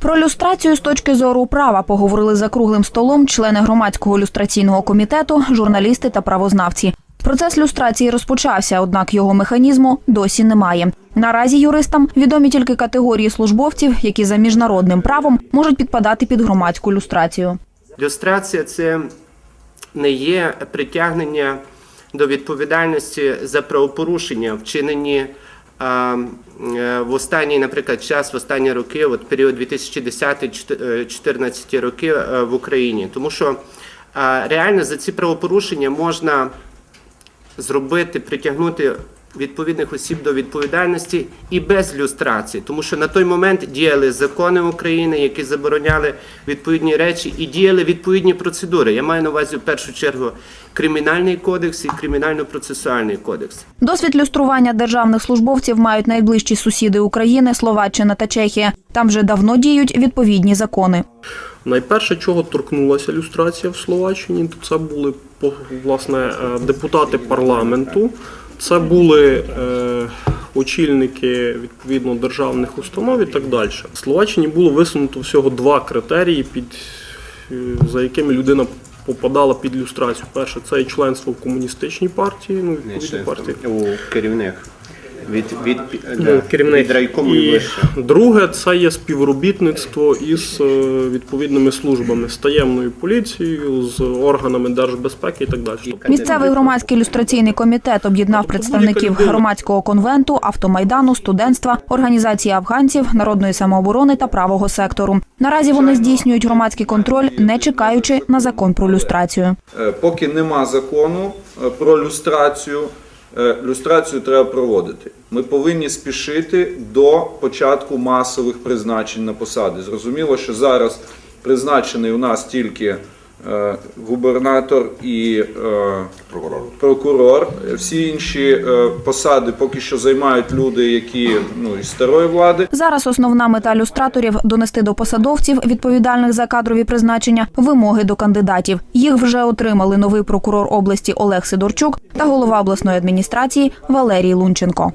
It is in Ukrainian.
Про люстрацію з точки зору права поговорили за круглим столом члени громадського люстраційного комітету, журналісти та правознавці. Процес люстрації розпочався, однак його механізму досі немає. Наразі юристам відомі тільки категорії службовців, які за міжнародним правом можуть підпадати під громадську люстрацію. Люстрація це не є притягнення до відповідальності за правопорушення, вчинені в останній, наприклад, час, в останні роки, от період 2010-2014 роки е, в Україні. Тому що реально за ці правопорушення можна зробити, притягнути відповідних осіб до відповідальності і без люстрації, тому що на той момент діяли закони України, які забороняли відповідні речі, і діяли відповідні процедури. Я маю на увазі в першу чергу кримінальний кодекс і кримінально-процесуальний кодекс. Досвід люстрування державних службовців мають найближчі сусіди України Словаччина та Чехія. Там вже давно діють відповідні закони. Найперше, чого торкнулася люстрація в Словаччині, то це були по- власне е, депутати парламенту, це були е, очільники відповідно державних установ і так далі. В Словаччині було висунуто всього два критерії, під, е, за якими людина попадала під люстрацію. Перше, це і членство в комуністичній партії, ну відповідно партії. у керівник від, від, Ну, керівник. від райкому і І вище. друге, це є співробітництво із е, відповідними службами, з таємною поліцією, з органами держбезпеки і так далі. Місцевий громадський люстраційний комітет об'єднав представників громадського конвенту, автомайдану, студентства, організації афганців, народної самооборони та правого сектору. Наразі вони здійснюють громадський контроль, не чекаючи на закон про люстрацію. Е, Поки нема закону е, про люстрацію, люстрацію треба проводити. Ми повинні спішити до початку масових призначень на посади. Зрозуміло, що зараз призначений у нас тільки е, губернатор і е, прокурор. Всі інші е, посади поки що займають люди, які ну, із старої влади. Зараз основна мета люстраторів донести до посадовців, відповідальних за кадрові призначення, вимоги до кандидатів. Їх вже отримали новий прокурор області Олег Сидорчук та голова обласної адміністрації Валерій Лунченко.